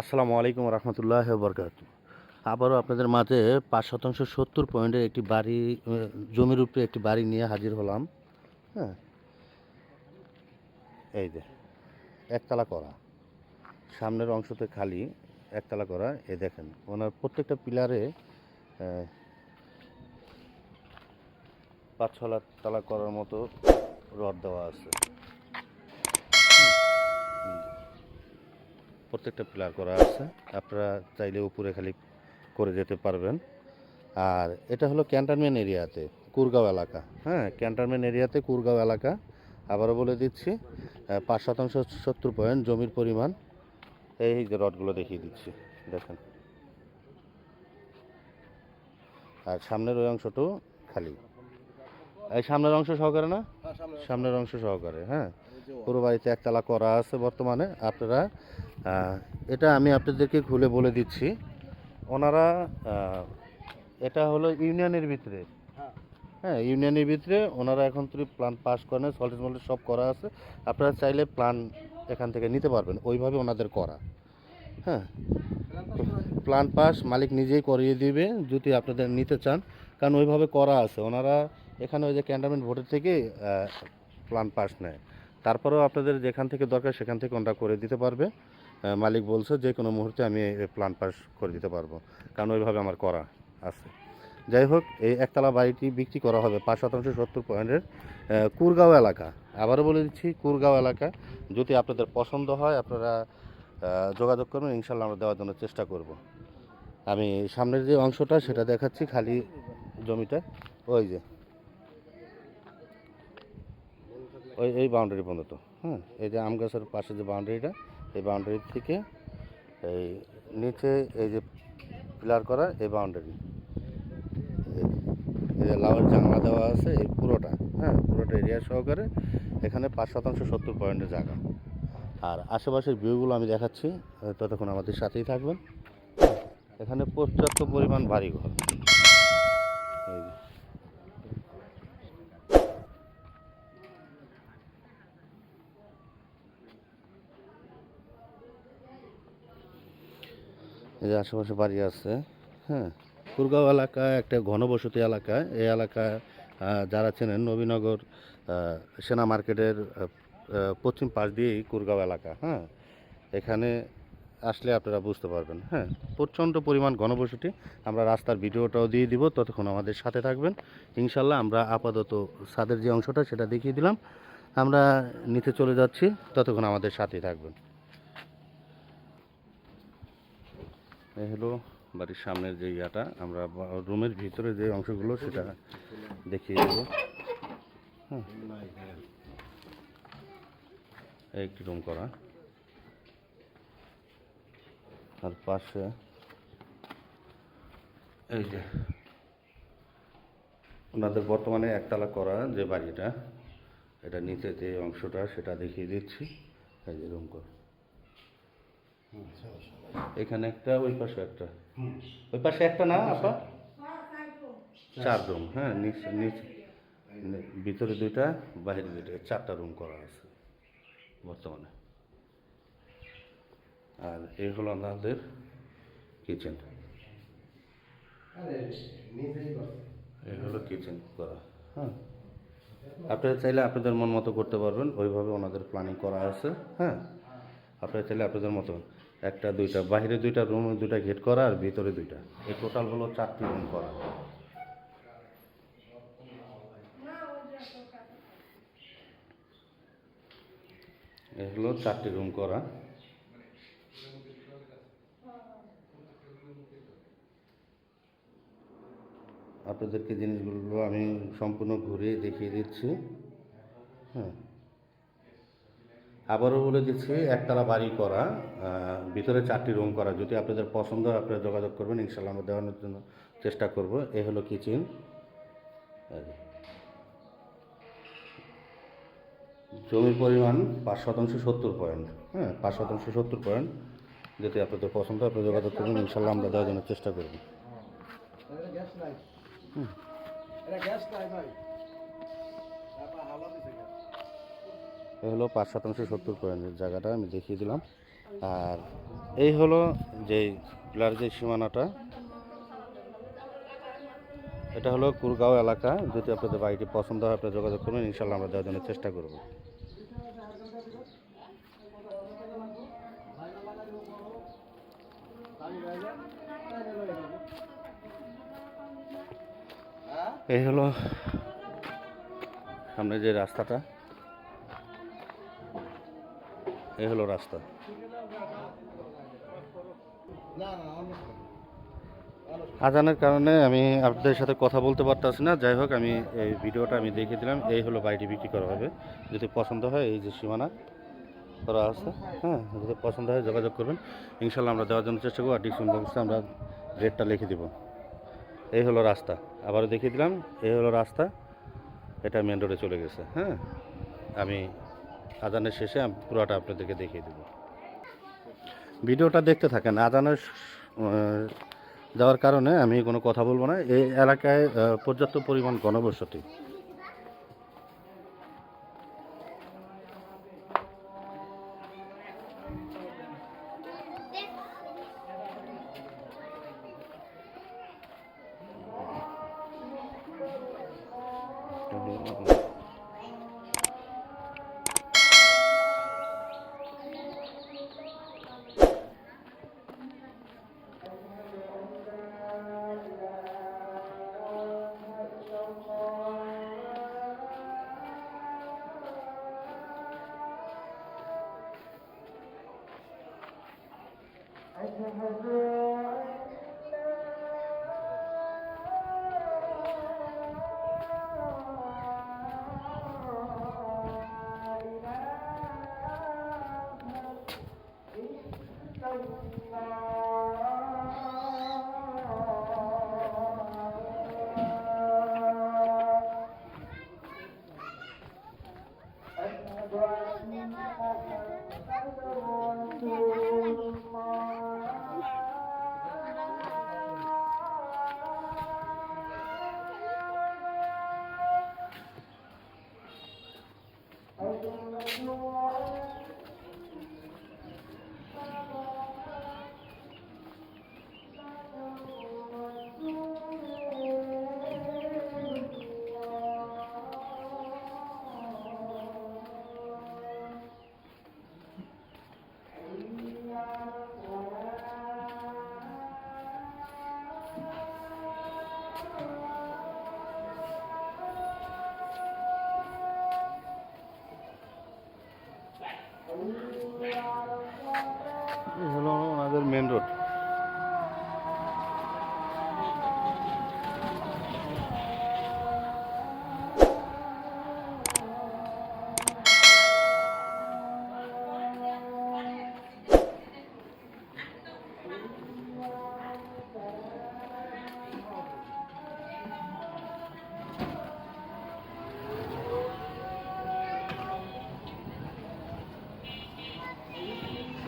আসসালামু আলাইকুম রহমতুল্লাহ বরকাত। আবারও আপনাদের মাঝে পাঁচ শতাংশ সত্তর পয়েন্টের একটি বাড়ি জমির উপরে একটি বাড়ি নিয়ে হাজির হলাম। হ্যাঁ। এই যে, একতলা করা। সামনের অংশতে খালি, একতলা করা। এ দেখেন, ওনার প্রত্যেকটা পিলারে পাঁচ ছ লাখ তলা করার মতো রড দেওয়া আছে। প্রত্যেকটা পিলার করা আছে। আপনারা চাইলে উপরে খালি করে যেতে পারবেন। আর এটা হলো ক্যান্টনমেন্ট এরিয়াতে কুরগাঁও এলাকা। হ্যাঁ ক্যান্টনমেন্ট এরিয়াতে কুরগাঁও এলাকা। আবারও বলে দিচ্ছি পাঁচ শতাংশ সত্তর পয়েন্ট জমির পরিমাণ। এই যে রডগুলো দেখিয়ে দিচ্ছি দেখেন। আর সামনের ওই অংশটাও খালি। এই সামনের অংশ সহকারে না? সামনের অংশ। সহকারে হ্যাঁ। পুরো বাড়িতে একতলা করা আছে বর্তমানে। আপনারা এটা আমি আপনাদেরকে খুলে বলে দিচ্ছি। ওনারা এটা হলো ইউনিয়নের ভিতরে। হ্যাঁ ইউনিয়নের ভিতরে ওনারা এখন তুই প্ল্যান পাস করেন সল্টেজ মল্টেজ সব করা আছে। আপনারা চাইলে প্ল্যান এখান থেকে নিতে পারবেন, ওইভাবে ওনাদের করা। হ্যাঁ প্ল্যান পাস, মালিক নিজেই করিয়ে দিবে, যদি আপনাদের নিতে চান। কারণ ওইভাবে করা আছে। ওনারা এখানে ওই যে ক্যান্টনমেন্ট ভোটের থেকে প্ল্যান পাস নেয়। তারপরেও আপনাদের যেখান থেকে দরকার সেখান থেকে ওনারা করে দিতে পারবে। মালিক বলছে যে কোনো মুহূর্তে আমি প্ল্যান পাস করে দিতে পারব। কারণ ওইভাবে আমার করা আছে। যাই হোক, এই একতলা বাড়িটি বিক্রি করা হবে পাঁচ শতাংশ সত্তর পয়েন্টের কুরগাঁও এলাকা। আবারও বলে দিচ্ছি, কুরগাঁও এলাকা। যদি আপনাদের পছন্দ হয়, আপনারা যোগাযোগ করবেন, ইনশাল্লাহ আমরা দেওয়ার জন্য চেষ্টা করব। আমি সামনের যে অংশটা, সেটা দেখাচ্ছি খালি জমিটা। ওই যে। ওই, এই বাউন্ডারি পর্যন্ত হ্যাঁ এই যে আম গাছের পাশে যে বাউন্ডারিটা এই বাউন্ডারি থেকে এই নিচে এই যে পিলার করা, এই বাউন্ডারি এই যে লাউয়ের জানলা দেওয়া আছে, এই পুরোটা হ্যাঁ পুরোটা এরিয়া সহকারে এখানে পাঁচ শতাংশ সত্তর পয়েন্টের জায়গা। আর আশেপাশের ভিউগুলো আমি দেখাচ্ছি, ততক্ষণ আমাদের সাথেই থাকবেন। এখানে পর্যাপ্ত পরিমাণ বাড়িঘর এই যে। এই যে আশেপাশে বাড়ি আছে হ্যাঁ? কুরগাঁও এলাকা একটা ঘনবসতি এলাকা। এই এলাকায় আহ, যারা চেনেন নবীনগর সেনা মার্কেটের পশ্চিম পাশ দিয়েই কুরগাঁও এলাকা হ্যাঁ? এখানে আসলে আপনারা বুঝতে পারবেন হ্যাঁ? প্রচণ্ড পরিমাণ ঘনবসতি। আমরা রাস্তার ভিডিওটাও দিয়ে দিব ততক্ষণ আমাদের সাথে থাকবেন। ইনশাল্লাহ আমরা আপাতত ছাদের যে অংশটা সেটা দেখিয়ে দিলাম। আমরা নিচে চলে যাচ্ছি ততক্ষণ আমাদের সাথেই থাকবেন। এই হলো বাড়ির সামনের যে ইয়াটা, আমরা রুমের ভিতরে যে অংশগুলো সেটা দেখিয়ে দেবো। একটি রুম করা। আর পাশে এই যে ওনাদের বর্তমানে একতলা করা যে বাড়িটা, এটা নিচে যে অংশটা সেটা দেখিয়ে দিচ্ছি। এই যে রুম করা। এখানে একটা ওই পাশে একটা। ওই পাশে একটা না আপা? চার রুম হ্যাঁ নিচে নিচে। ভিতরে দুইটা বাইরে দুইটা চারটা রুম করা আছে বর্তমানে। আর এই হলো আমাদের কিচেন এই হলো কিচেন করা হ্যাঁ। আপনারা চাইলে আপনাদের মন মতো করতে পারবেন ওইভাবে ওনাদের প্ল্যানিং করা আছে হ্যাঁ। আপনারা চাইলে আপনাদের মতো একটা, দুইটা, বাইরে দুইটা রুম দুইটা গেট করা আর ভিতরে দুইটা। এই টোটাল হলো চারটি রুম করা। এই হলো চারটি রুম করা। আপনাদেরকে জিনিসগুলো আমি সম্পূর্ণ ঘুরিয়ে দেখিয়ে দিচ্ছি। হ্যাঁ। আবারও বলে দিচ্ছি, একতলা বাড়ি করা ভিতরে চারটি রুম করা। যদি আপনাদের পছন্দ হয়, আপনারা যোগাযোগ করবেন ইনশাল্লাহ আমরা দেওয়ানোর জন্য চেষ্টা করব। এ হলো কিচেন জমির পরিমাণ পাঁচ শতাংশ সত্তর পয়েন্ট হ্যাঁ পাঁচ শতাংশ সত্তর পয়েন্ট যদি আপনাদের পছন্দ হয়, আপনারা যোগাযোগ করবেন ইনশাল্লাহ আমরা দেওয়ার জন্য চেষ্টা করব। এটা এ হলো পাঁচ শতাংশ সত্তর পয়েন্টের জায়গাটা আমি দেখিয়ে দিলাম। আর এই হলো যে পিলার যে সীমানাটা, এটা হলো কুরগাঁও এলাকা। যদি আপনাদের বাড়িটি পছন্দ হয়, আপনারা যোগাযোগ করবেন ইনশাল্লাহ আমরা দেওয়ার জন্য চেষ্টা করব। এই হলো সামনে যে রাস্তাটা এই হলো রাস্তা। আজানের কারণে আমি আপনাদের সাথে কথা বলতে পারতেছি না। যাই হোক আমি এই ভিডিওটা আমি দেখিয়ে দিলাম। এই হলো বাড়িটি বিক্রি করা হবে। যদি পছন্দ হয় এই যে সীমানা করা আছে হ্যাঁ যদি পছন্দ হয় যোগাযোগ করবেন। ইনশাল্লাহ আমরা দেওয়ার জন্য চেষ্টা করব আর ডিসকাউন্ট বক্সে আমরা রেটটা লিখে দিব। এই হলো রাস্তা। আবারও দেখিয়ে দিলাম এই হলো রাস্তা। এটা মেন রোডে চলে গেছে হ্যাঁ। আমি আজানের শেষে আমি পুরোটা আপনাদেরকে দেখিয়ে দেব। ভিডিওটা দেখতে থাকেন। আজানের যাওয়ার কারণে আমি কোনো কথা বলব না। এই এলাকায় পর্যাপ্ত পরিমাণ গণবসতি এই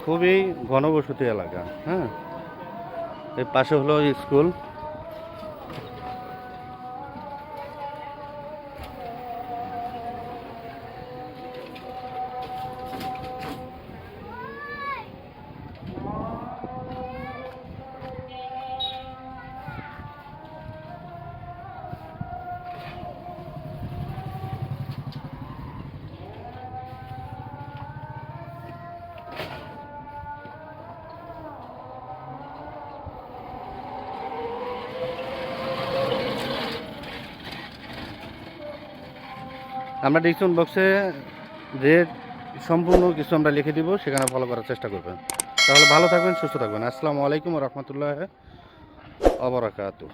খুবই ঘনবসতি এলাকা হ্যাঁ? এর পাশে হলো স্কুল। আমরা ডিসকাউন্ট বক্সে যে সম্পূর্ণ কিছু আমরা লিখে দিব, সেখানে ফলো করার চেষ্টা করবেন। তাহলে ভালো থাকবেন, সুস্থ থাকবেন। আসসালামু আলাইকুম রহমতুল্লাহ অবরাকাতু